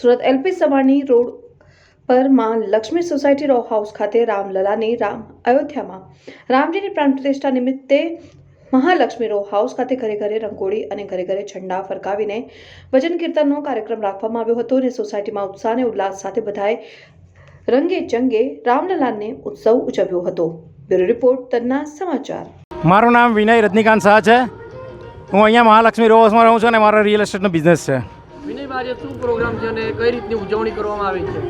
Surat LP Savani road પરમાં Lakshmi society row house ખાતે રામલલાની રામ અયોધ્યામાં રામજીની પ્રાણ પ્રતિષ્ઠા નિમિત્તે મહાલક્ષ્મી રો હાઉસ ખાતે ઘરે ઘરે રંગોળી અને ઘરે ઘરે ઝંડા ફરકાવીને ભજન કીર્તનનો કાર્યક્રમ રાખવામાં આવ્યો હતો અને સોસાયટીમાં ઉત્સાહ અને ઉલ્લાસ સાથે બધાએ રંગે ચંગે રામલલાને ઉત્સવ ઉજવ્યો હતો. બ્યુરો રિપોર્ટ તન્ના સમાચાર. મારું નામ વિનય રજનીકાંત શાહ છે. હું અહીંયા મહાલક્ષ્મી રો હાઉસમાં રહું છું અને મારો રિયલ એસ્ટેટનો બિઝનેસ છે. વિનયભાઈ આજે શું પ્રોગ્રામ છે અને કઈ રીતની ઉજવણી કરવામાં આવી છે?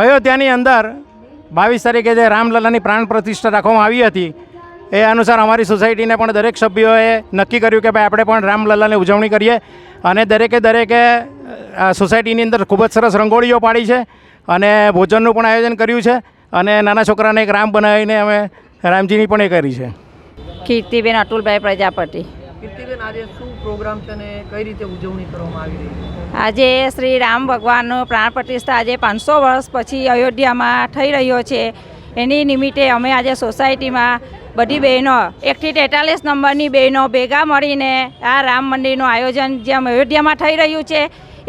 અયોધ્યાની અંદર બાવીસ તારીખે જે રામલલાની પ્રાણ પ્રતિષ્ઠા રાખવામાં આવી હતી એ અનુસાર અમારી સોસાયટીને પણ દરેક સભ્યોએ નક્કી કર્યું કે ભાઈ આપણે પણ રામલલાની ઉજવણી કરીએ. અને દરેકે દરેકે આ સોસાયટીની અંદર ખૂબ જ સરસ રંગોળીઓ પાડી છે અને ભોજનનું પણ આયોજન કર્યું છે અને નાના છોકરાને એક રામ બનાવીને અમે રામજીની પણ એ કરી છે. કીર્તિબેન અતુલભાઈ પ્રજાપતિ. કીર્તિબેન, આજે શું પ્રોગ્રામ છે અને કઈ રીતે ઉજવણી કરવામાં આવી રહી છે? આજે શ્રી રામ ભગવાનનો પ્રાણ પ્રતિષ્ઠા આજે પાંચસો વર્ષ પછી અયોધ્યામાં થઈ રહ્યો છે. એની નિમિત્તે અમે આજે સોસાયટીમાં બધી બહેનો, એકથી તેતાલીસ નંબરની બહેનો ભેગા મળીને આ રામ મંદિરનું આયોજન જેમ અયોધ્યામાં થઈ રહ્યું છે,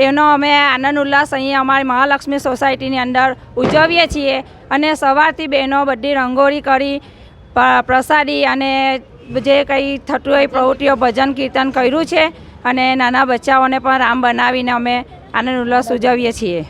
એનો અમે આનંદ, ઉલ્લાસ અહીં અમારી મહાલક્ષ્મી સોસાયટીની અંદર ઉજવીએ છીએ. અને સવારથી બહેનો બધી રંગોળી કરી પ્રસાદી અને જે કંઈ થતું હોય પ્રવૃત્તિઓ ભજન, કીર્તન કર્યું છે અને નાના બચ્ચાઓને પણ રામ બનાવીને અમે આનંદ ઉલ્લાસ ઉજવીએ છીએ.